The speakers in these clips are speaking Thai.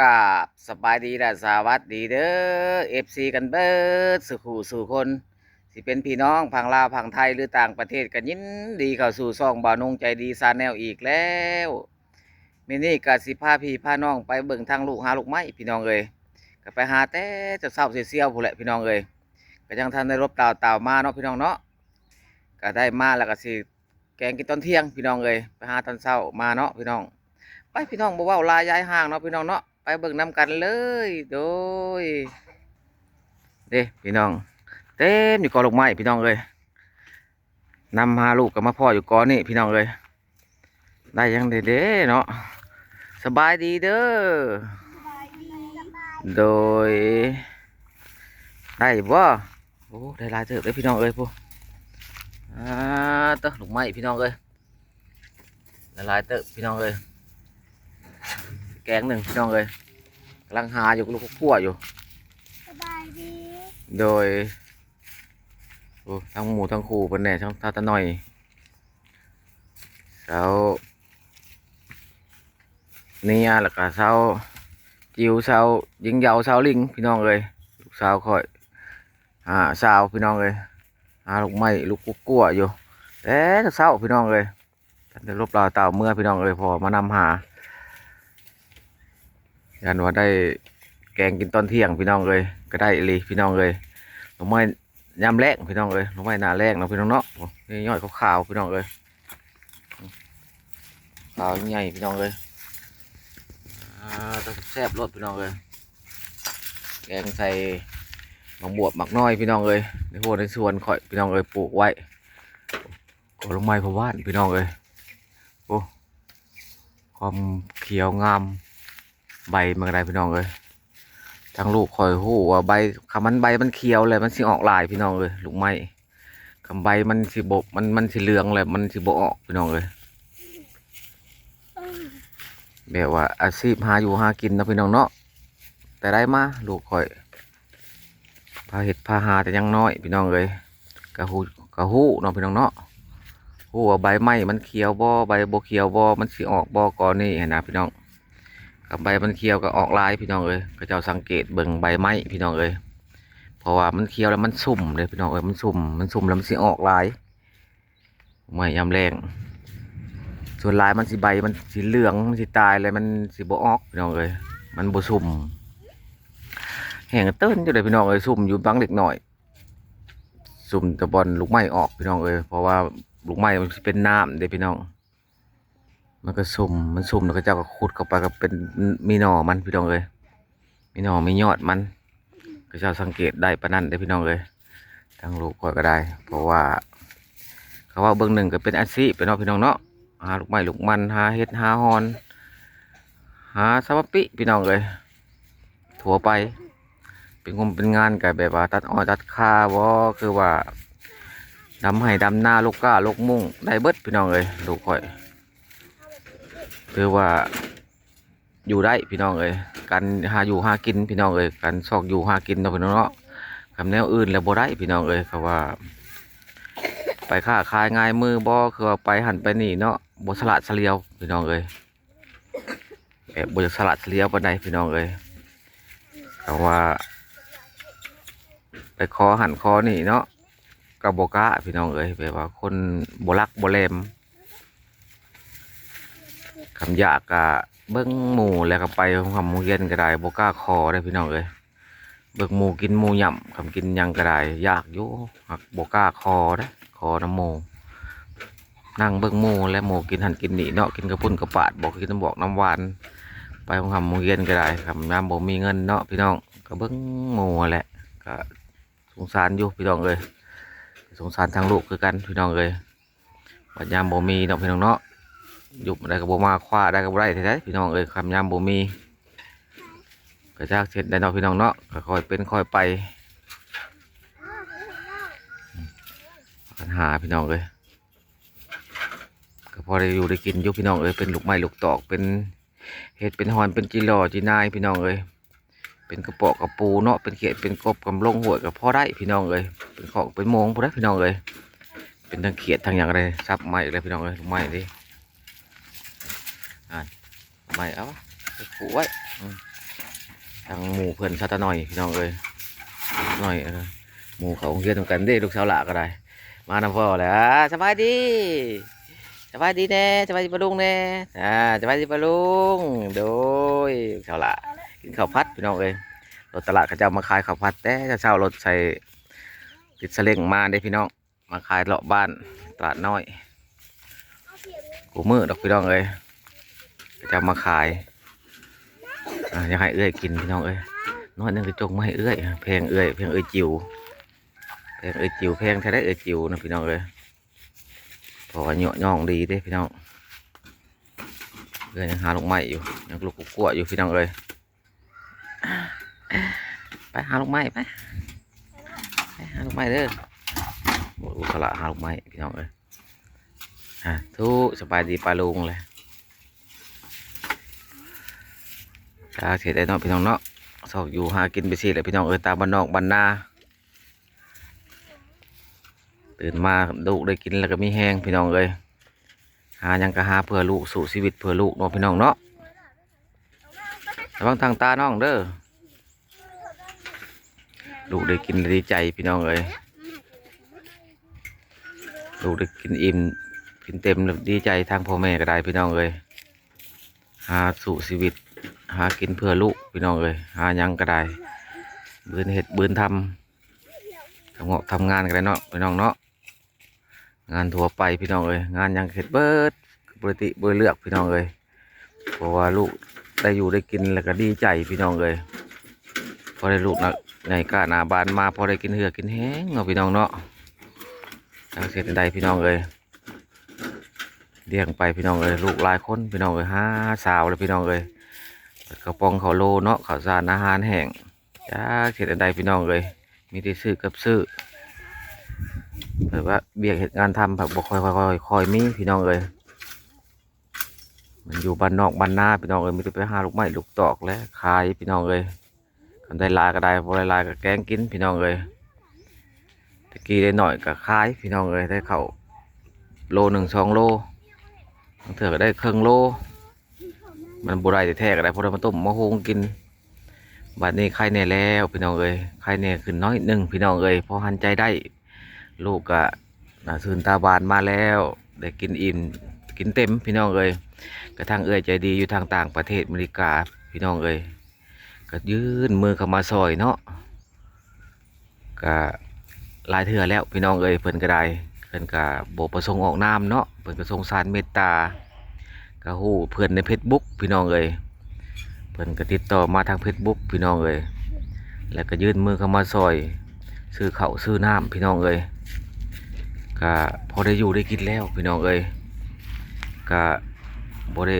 กาบสบายดีและสวัสดีเด้อเอฟซีกันเบิดสุขูสู่คนสิเป็นพี่น้องพังลาวพังไทยหรือต่างประเทศกันยินดีเข้าสู่ซ่องบ่าวนงใจดีซาแนลอีกแล้วมินี่กสิพาพี่พาน้องไปเบิ่งทางลูกหาลูกไม้พี่น้องเอ้ยก็ไปหาแต่จะเศร้าเสียวๆผู้แหละพี่น้องเอ้ยก็ยังทันได้รบตาวตาวมาเนาะพี่น้องเนาะก็ได้มาแล้วก็สิแกงกินตอนเที่ยงพี่น้องเอ้ยไปหาตอนเช้ามาเนาะพี่น้อง ไปพี่น้องบอกว่าลายย้ายห่างเนาะพี่น้องเนาะ ไปเบิ่งน้ำกันเลยโดยเด้พี่น้อง เต็มอยู่กอลูกไม้พี่น้องเลยนำหาลูกกับมาพ่ออยู่กอนี่พี่น้องเลย ได้ยังเด้เนาะสบายดีเด้อโดย ได้บ่โอ้ได้หลายเติบเลยพี่น้องเอ้ยพวกอ่าเต้อลูกไม้พี่น้องเอ้ยหลายเติบพี่น้องเอ้ยแกงหนึ่งพี่น้องเลย กำลังหาอยู่ลูกขั้วอยู่ สบายดีโดยโอ้ทั้งหมูทั้งคูเป็นแน่ทั้งท่าตะหน่อยเสาเนี่ยแล้วก็เสาจิวเสายิงยาวเสาลิงพี่น้องเลยลูกสาวคอยหาสาวพี่น้องเลยหาลูกไม้ลูกกุ๊กกัวอยู่เอ๊ะเศร้าพี่น้องเลยท่านได้รบราวเต่าเมื่อพี่น้องเลยพอมานำหา ยันว่าได้แกงกินตอนเที่ยงพี่น้องเลยก็ได้อีหลีพี่น้องเลยหน่อไม้ยำแรกพี่น้องเลยหน่อไม้หนาแรกนะพี่น้องเนาะนี่ย่อยขาวๆพี่น้องเลยขาวใหญ่พี่น้องเลยต้องแซ่บรสพี่น้องเลยแกงใส่หมักบวบหมักน้อยพี่น้องเลยในหัวในสวนข่อยพี่น้องเลยปลูกไว้ก็ลงไม้พะว่านพี่น้องเลยโอ้ความเขียวงาม ใบมันก็ได้พี่น้องเลยทางลูกคอยหู้ว่าใบคำมันใบมันเขียวเลยมันสิออกลายพี่น้องเลยลูกไม้คำใบมันสิบมันมันสิเหลืองเลยมันสิบออกพี่น้องเลยแบบว่าอาชีพหาอยู่หากินนะพี่น้องเนาะแต่ได้มาลูกคอยพาเห็ดพาหาแต่ยังน้อยพี่น้องเลยกะหูกะหู้เนาะพี่น้องเนาะหู้ว่าใบไม้มันเขียวบ่ใบโบเขียวบ่มันสิออกบ่ก่อนนี่เห็นนะพี่น้อง กับใบมันเขียวก็ออกลายพี่น้องเอ้ยก็จ้าสังเกตเบิ่งใบไม้พี่น้องเอ้ยเพราะว่ามันเขียวแล้วมันสุ่มเลยพี่น้องเอ้ยมันสุ่มมันสุ่มแล้วมันสิออกลายไม่ยำแรงส่วนลายมันสิใบมันสีเหลืองมันสิตายเลยมันสิบ่ออกพี่น้องเอ้ยมันบสุ่มแห้งเติ้นอยู่เลยพี่น้องเอ้ยสุ่มอยู่บางเล็กหน่อย สุ่มตะบอลลูกไม้ออกพี่น้องเอ้ยเพราะว่าลูกไม้มันเป็นน้ำเด้พี่น้อง มันก็สุ่มมันสุ่มแล้วก็เจ้าก็ขุดเข้าไปก็เป็นมีหน่อมันพี่น้องเลยมีหน่อมียอดมัน ก็เจ้าสังเกตได้ปะนั่นได้พี่น้องเลยทั้งลูกคอยก็ได้ เพราะว่า เขาว่าเบื้องหนึ่งก็เป็นอาชีพเป็นเนาะพี่น้องเนาะหาลูกไม้ลูกมันหาเห็ดหาฮอนหาสวัปปิพี่น้องเลยถั่วไป เป็นงมเป็นงานกับแบบว่าตัดอ้อยตัดคาวอคือว่าดำให้ดำหน้าลูกก้าลูกมุ่งได้เบิดพี่น้องเลยลูกคอย คือว่าอยู่ได้พี่น้องเอ้ยการหาอยู่หากินพี่น้องเอ้ยการซอกอยู่หากินเนาะพี่น้องเนาะคำแนวอื่นแล้วบ่ได้พี่น้องเอ้ยเขาว่า ไปค้าขายง่ายมือบ่คือว่าไปหันไปนี่เนาะบ่สลัดเสลียวพี่น้องเอ้ยแบบบ่จะสลัดเสลียวปานใดพี่น้องเอ้ยเขาว่า ไปคอหันคอนี่เนาะกับบ่กล้าพี่น้องเอ้ยแบบว่าคนบ่รักบ่แลม คำยากกะเบิ้งหมูแล้วก็ไปคำหมูเย็นก็ได้บก้าคอได้พี่น้องเลยเบิ้งหมูกินหมูย่ำคำกินยังก็ได้ยากอยู่หักบก้าคอได้คอน้ำหมูนั่งเบิ้งหมูและหมูกินหันกินหนีเนาะกินกระปุ่นกระปาดบอกกินน้ำบอกน้ำหวานไปคำหมูเย็นก็ได้คำน้ำบ่มีเงินเนาะพี่น้องก็เบิ้งหมูแหละก็สงสารอยู่พี่น้องเลยสงสารทางลูกคือกันพี่น้องเลยปัญญามบ่มีเนาะพี่น้องเนาะ ยุบได้กับโบมาคว้าได้กับบ่ได้แท้ๆพี่น้องเอ้ยคำยามบ่มีกระจากเช็ดได้เนาะพี่น้องเนาะก็ค่อยเป็นค่อยไปปัญหาพี่น้องเอ้ยก็พอได้อยู่ได้กินยู่พี่น้องเอ้ยเป็นลูกไม้ลูกตอกเป็นเห็ดเป็นหอนเป็นจีหล่อจีนายพี่น้องเอ้ยเป็นกระปาะกระปูเนาะเป็นเขียดเป็นกบกำลงหัวกับพ่อได้พี่น้องเอ้ยเป็นของเป็นโมงพอได้พี่น้องเอ้ยเป็นทั้งเขียดทั้งอย่างไรซับไม้เลยพี่น้องเอ้ยลูกไม้ดิ ไม่เอาวะไปขู่ไว้อืมทางหมู่เพื่อนชาตะหน่อยพี่น้องเอ้ยหน่อยเออหมู่เขาโรงเรียนทำกันเด้ลูกสาวหละก็ได้ มานำพ่อแล้วอ่าสบายดีสบายดีแน่สบายดีปะลุงแน่อ่าสบายดีปะลุงโดยลูกสาวหละกินข้าวพัดพี่น้องเอ้ยรถตลาดเขาจะเอามาขายข้าวพัดแต่เช้าๆรถใส่ติดสเล็งมาได้พี่น้องมาขายเลาะบ้านตลาดน้อยกูมือดอกพี่น้องเอ้ยก็ จะมาขายอยากให้เอื้อยกินพี่น้องเอ้ยน้อยนึงก็จงมาให้เอื้อยเพงเอื้อยเพงเอื้อยจิ๋วเพงเอื้อยจิ๋วเพงแท้ได้เอื้อยจิ๋วนะพี่น้องเอ้ยพอเหยาะย่องดีเด้พี่น้องเอื้อยยังหาลูกไม้อยู่ยังลูกกลัวอยู่พี่น้องเอ้ยไปหาลูกไม้ไปไปหาลูกไม้เด้อหมดอุตละหาลูกไม้พี่น้องเอ้ยอะทุกสบายดีปลาลุงเลย จ้าเสียได้เนาะพี่น้องเนาะสอกอยู่หากินไปสิแหละพี่น้องเออตาบ้านนอกบ้านนาตื่นมาลูกได้กินแล้วก็มีแห้งพี่น้องเลยหายังก็หาเพื่อลูกสู่ชีวิตเพื่อลูกเนาะพี่น้องเนาะระวังทางตาน้องเด้อลูกได้กินดีใจพี่น้องเลยลูกได้กินอิ่มกินเต็มแล้วดีใจทางพ่อแม่ก็ได้พี่น้องเอ้ยหาสู่ชีวิต หากินเพื่อลูกพี่น้องเอ้ยหายังก็ได้บืนเห็ดบืนทำทำงาทำงานก็ได้เนาะพี่น้องเนาะงานทั่วไปพี่น้องเอ้ยงานยังเห็ดเบิดปกติเบิดเลือกพี่น้องเอ้ยเพราะว่าลูกได้อยู่ได้กินแล้วก็ดีใจพี่น้องเอ้ยพอได้ลูกนะในกล้าหนาบานมาพอได้กินเหือกินแห้งเนาะพี่น้องเนาะทางเสร็จใดพี่น้องเอ้ยเลี้ยงไปพี่น้องเอ้ยลูกหลายคนพี่น้องเอ้ยห้าสาวเลยพี่น้องเอ้ย กระป๋องเขาโลเนาะข้าวสารอาหารแห้งจ้าเห็ดอันใดพี่น้องเอ้ยมีแต่ซื้อกับซื้อแบบว่าเบียกเห็ดงานทำแบบบ่ค่อยคอยค่อยคอยมีพี่น้องเอ้ยมันอยู่บ้านนอกบ้านนาพี่น้องเอ้ยมีแต่ไปหาลูกไม้ลูกตอกและขายพี่น้องเอ้ยคันได้ลายก็ได้บ่ได้ลายก็แกงกินพี่น้องเอ้ยตะกี้ได้หน่อยก็ขายพี่น้องเอ้ยได้เข้าโลหนึ่งสองโลบางเถื่อก็ได้ครึ่งโล มันบุไรแต่แท้ก็ได้เพราะเรามาต้มมะฮงกินบัดนี้ไข่แน่แล้วพี่น้องเอ้ยไข่แน่ขึ้นน้อยหนึ่งพี่น้องเอ้ยพอหันใจได้ ลูกก็น่าซื่นตาบานมาแล้วได้กินอิ่มกินเต็มพี่น้องเอ้ยกระทั่งเอ้ยใจดีอยู่ทางต่างประเทศอเมริกาพี่น้องเอ้ยก็ยื่นมือเข้ามาซอยเนาะก็ลายเถื่อแล้วพี่น้องเอ้ยเพิ่นก็ได้เพิ่นก็บ่ประสงค์ออกนามเนาะเพิ่นก็สงสารเมตตา ก็ฮู้เพิ่อนใน Facebook พี่น้องเอ้ยเพิ่อนก็ติดต่อมาทาง Facebook พี่น้องเอ้ยแล้วก็ยื่นมือเข้ามาซอยซื้อข้าวซื้อน้ำพี่น้องเอ้ยก็พอได้อยู่ได้กินแล้วพี่น้องเอ้ยก็บ่ได้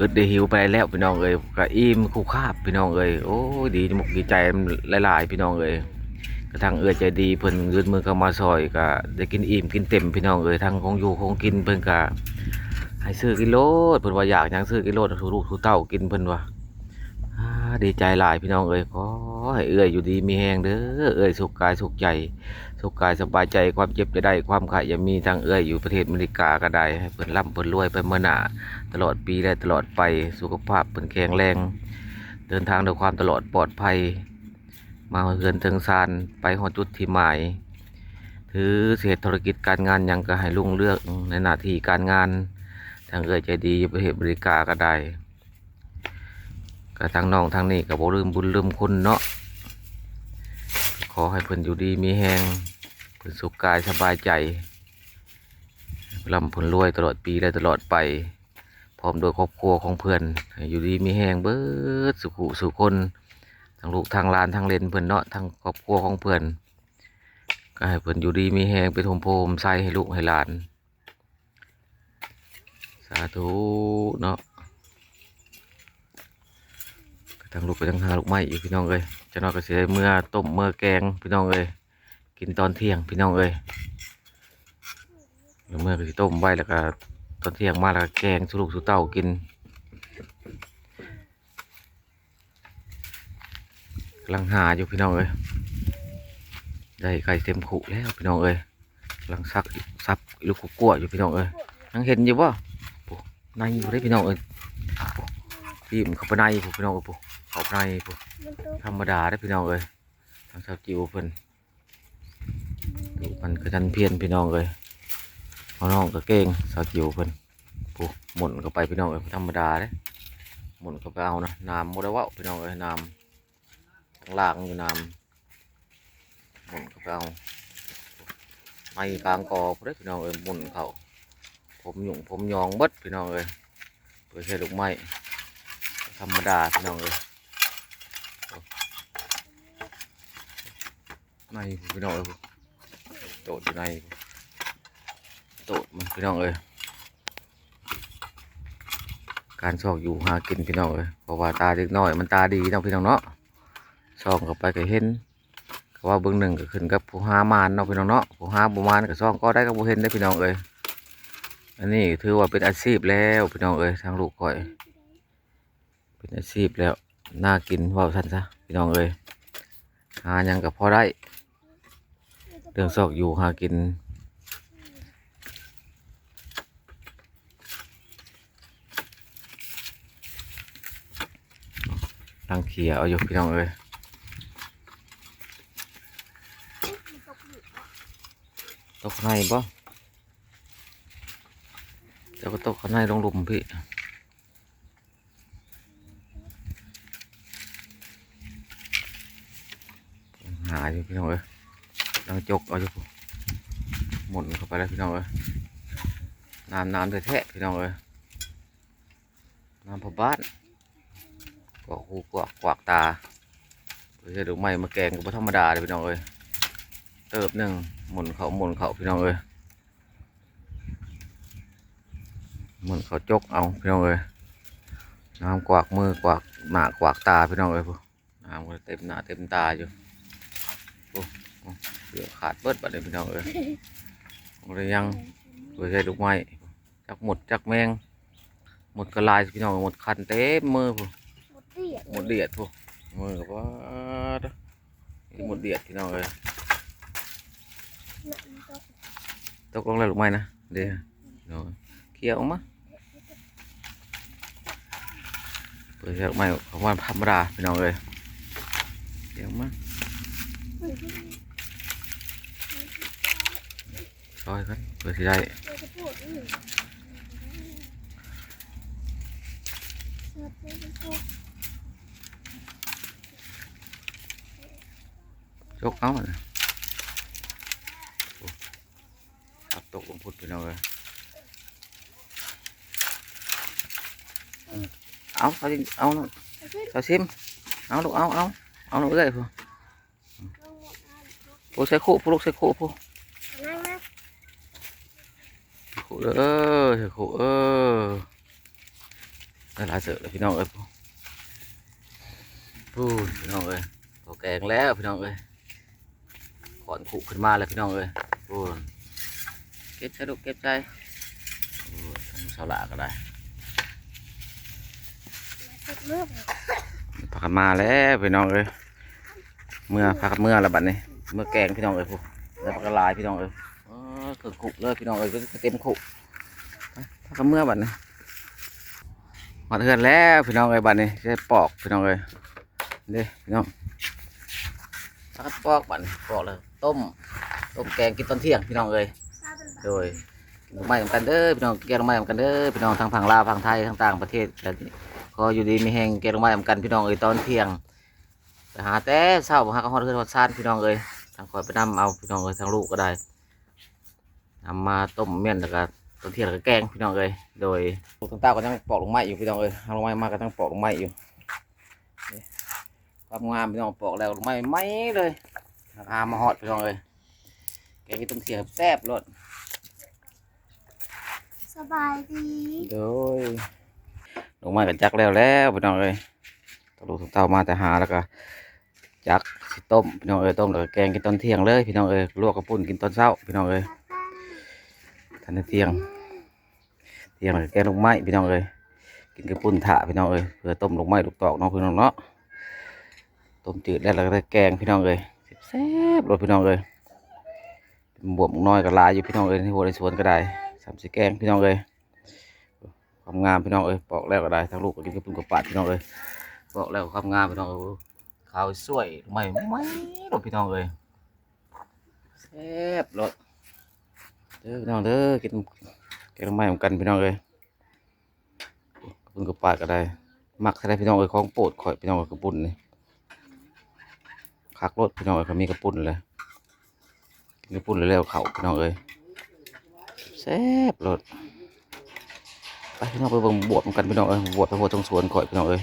อึดได้หิวไปแล้วพี่น้องเอ้ยก็อิ่มคู่คาบพี่น้องเอ้ยโอ้ดีมุกดีใจหลายๆพี่น้องเอ้ยกระทั่งเอื้อใจดีเพิ่นยืนมือเข้ามาซอยก็ได้กินอิ่มกินเต็มพี่น้องเอ้ยทั้งของอยู่ของกินเพิ่นก็ ให้ซื้อกิโลดเพิ่นว่าอยากยังซื้อกิโลดถูลูกถูเต้ากินเพิ่นว่าดีใจหลายพี่น้องเอ้ยขอให้เอื้อยอยู่ดีมีแฮงเด้อเอ้อยสุขกายสุขใจสุขกายสบายใจความเจ็บจะได้ความขายอย่ามีทางเอื้อยอยู่ประเทศอเมริกาก็ได้ให้เพิ่นร่ำเพิ่นรวยไปเมื่อหน้าตลอดปีและตลอดไปสุขภาพเพิ่นแข็งแรง เดินทางด้วยความตลอดปลอดภัย มาเฮือนเทิงซานไปหอจุดที่หมาย ถือเศษธุรกิจการงานยังก็ให้ลุงเลือกในหน้าที่การงาน ทางเอ่ยใจดีอยู่ประเทศบริกาก็ได้ก็ทางน้องทางนี้ก็บ่ลืมบุญลืมคุณเนาะขอให้เพิ่นอยู่ดีมีแหงเพิ่นสุขกายสบายใจลำเพิ่นรวยตลอดปีและตลอดไป พร้อมโดยครอบครัวของเพื่อนอยู่ดีมีแหงเบิดสุขุสุขคนทั้งลูกทางลานทางเลนเพื่อนเนาะทางครอบครัวของเพื่อนก็ให้เพื่อนอยู่ดีมีแหงไปนโฮมโพมใส่ให้ลูกให้หลาน สาธุเนาะก็ทั้งลูกไปทั้งหาลูกไม้อยู่พี่น้องเอ้ยจะนอนก็เสียเมื่อต้มเมื่อแกงพี่น้องเอ้ยกินตอนเที่ยงพี่น้องเอ้ยเดี๋ยวเมื่อก็สิต้มไว้แล้วก็ตอนเที่ยงมาแล้วก็แกงสุลูกสุเต้ากินกำลังหาอยู่พี่น้องเอ้ยได้ไก่เต็มขุแล้วพี่น้องเอ้ยกำลังซักซับลูกกุ๊กกัวอยู่พี่น้องเอ้ยยังเห็นอยู่ป่ะ ในอยู่ได้พี่น้องเอ้ยโอ้จิ้มเข้าไปในพวกพี่น้องเอ้ยพวกเข้าไปในพวกมันตุ๊กธรรมดาได้พี่น้องเอ้ยทางชาวจิวเพิ่นดูมันกระชันเพียนพี่น้องเอ้ยเอาน้องก็เก่งชาวจิวเพิ่นพวกหมุนเข้าไปพี่น้องเอ้ยธรรมดาเด้หมุนเข้าไปเอานะน้ำบ่ได้ว้าพี่น้องเอ้ยน้ำข้างล่างอยู่น้ำหมุนเข้าไปเอาไม่กลางกอพุ่นเด้อพี่น้องเอ้ยหมุนเข้า ผมหยุ่งผมยองเบิดพี่น้องเอ้ยเพื่อใช้ลูกไม้ธรรมดาพี่น้องเอ้ยในพี่น้องเอ้ยโตดอยู่ในโตดมันพี่น้องเอ้ยการชอกอยู่หากินพี่น้องเอ้ยเพราะว่าตาเด็กน้อยมันตาดีเนาะพี่น้องเนาะช่องเข้าไปก็เห็นก็ว่าเบื้องหนึ่งก็ขึ้นกับผู้หามานเนาะพี่น้องเนาะผู้หาบุมานก็ช่องก็ได้กับผู้เห็นได้อพี่น้องเอ้ย อันนี้ถือว่าเป็นอาชีพแล้วพี่น้องเอ้ยทางลูกก่อย เป็นอาชีพแล้วน่ากินว่าท่านซะพี่น้องเอ้ยหาหยังกับพอได้เรื่องซอกอยู่หากินลังเขียเอาอยู่พี่น้องเอ้ยตกหลุมตกข้างในบ่ ก็ตกข้างในลงหลุมพี่หายพี่น้องเอ้ยลังจกเอาอยู่หมุนเข้าไปแล้วพี่น้องเอ้ยน้ำน้ำแท้ๆพี่น้องเอ้ยน้ำพอบ้านกวากหูกวากกวากตาเพื่อจะดูไม้มาแกงก็บ่ธรรมดาเลยพี่น้องเอ้ยเติบหนึ่งหมุนเขาหมุนเขาพี่น้องเอ้ย หมุนเขาจกเอาพี่น้องเอ้ยน้ำกวากมือกวากหน้ากวากตาพี่น้องเอ้ยพวกน้ำก็เต็มหน้าเต็มตาอยู่โอ้โอ้เดี๋ยวขาดเบิดบัดเลยพี่น้องเอ้ยบ่ได้ยังเพื่อใช้ลูกไม้จักหมดจักแมงหมดกระลายพี่น้องหมดคันเต็มมือพวกหมดเตี้ยหมดเดียดพวกมือกับว่านี่หมดเดียดพี่น้องเอ้ยน่ะมันตกตกลงแล้วหรือไม่นะเดี๋ยวเดี๋ยวเคลียร์ออกมา เปิดเชือกไม่ของวันธรรมดาพี่น้องเลยเคลียร์ออกมามันที่ซอยกันเปิดที่ได้เราจะพูดอืมเราจะพูดยกเอาน่ะโอ้ครับตกลงพุดพี่น้องเลยอืม เอาเขาจริงเอาเนาะเอาขึ้นเอาซิมเอาลูกเอาเอาเอาลูกเอ้ยผู้ลงหมดอะผู้ใส่คู่ผู้ลูกใส่คู่ผู้นั่งนะขู่เออเฮ้ยขู่เออได้หลายเสือเลย พี่น้องเอ้ยพูพูดพี่น้องเอ้ยพอแกมาแล้วพี่น้องเอ้ยเก็บใจลูกเก็บใจโอ้ยเมื่อพักเมื่อล้วบัดนี้เมื่อแกงพี่น้องเอ้ยพูแล้วพากันลายพี่น้องเอ้ยเออคือขู่เลยพี่น้องเอ้ยก็เต็มขู่ไปพากันเมื่อบัดนี้มาเทือนแล้วพี่น้องเอ้ยบัดนี้จะปอกพี่น้องเอ้ยเด้พี่น้องถ้าปอกบัดนี้ปอกเลยต้มต้มแกงกินตอนเที่ยงพี่น้องเอ้ยโดยกินดอกไม้เหมือนกันเด้อพี่น้องแกงดอกไม้เหมือนกันเด้อพี่น้องทางฝั่งลาวฝั่งไทยทั้งต่างประเทศแต่ข ออยู่ดีมีแหงแกงดอกไม้เหมือนกันพี่น้องเอ้ยตอนเที่ยงไปหาแต่เช้าบ่หาก็ฮอดเฮือนฮอดซ่านพี่น้องเอ้ยทางคอยไปนำเอาพี่น้องเอ้ยทางลูกก็ได้นำมาต้มเมี่ยนแล้วก็ตอนเที่ยงแล้วก็แกงพี่น้องเอ้ยโดยลูกต่างๆก็ยังปอกลงไม้อยู่พี่น้องเอ้ยเอาลงไม้มาก็ต้องปอกลงไม้อยู่ความงามพี่น้องปอกแล้วไม่ไหม่เลยราคามาฮอดพี่น้องเลยแกงที่ต้องเสียบแซ่บรสสบายดีโดย ลงม้กันจักแล้วแล้วพี่น้องเลยตะลุกเต้ามาแต่หาแล้วก็จักสิต้มพี่น้องเอ้ยต้มแล้วแกงกินตอนเที่ยงเลยพี่น้องเอ้ยลวกกระปุ่นกินตอนเช้าพี่น้องเอ้ยทันเที่ยง เที่ยงแล้วก็แกงลงไม้พี่น้องเอ้ยกินกระปุ่นถะพี่น้องเอ้ยเพื่อต้มลงไม้ลูกตอกน้องพี่น้องเนาะต้มจืดแล้วแล้วก็ได้แกงพี่น้องเอ้ยแซ่บๆรสพี่น้องเอ้ยบวบน้อยก็ลายอยู่พี่น้องเอ้ยในหัวในสวนก็ได้สามสิแกงพี่น้องเอ้ย ความงามพี่น้องเอ้ยปอกแล้วก็ได้ทั้งลูกก็กินกับปุ่นกับปาดพี่น้องเอ้ยปอกแล้วความงามพี่น้องเอ้ยขาวสวยไม่ไม่หรอกพี่น้องเอ้ยแซ่บรสเด้อพี่น้องเด้อกินแกงไม้เหมือนกันพี่น้องเอ้ยกับปุ่นกับปาดก็ได้มักใส่ได้พี่น้องเอ้ยของโปรดข่อยพี่น้องเอ้ยกระปุ่นนี่คักรสพี่น้องเอ้ยก็มีกระปุ่นเลยกินกระปุ่นเลยแล้วเขาพี่น้องเอ้ยแซ่บรส ไปพี่น้องไปเบิ่งบวบกันพี่น้องเอ้ยบวบไปบวบตรงสวนข่อยพี่น้องเอ้ย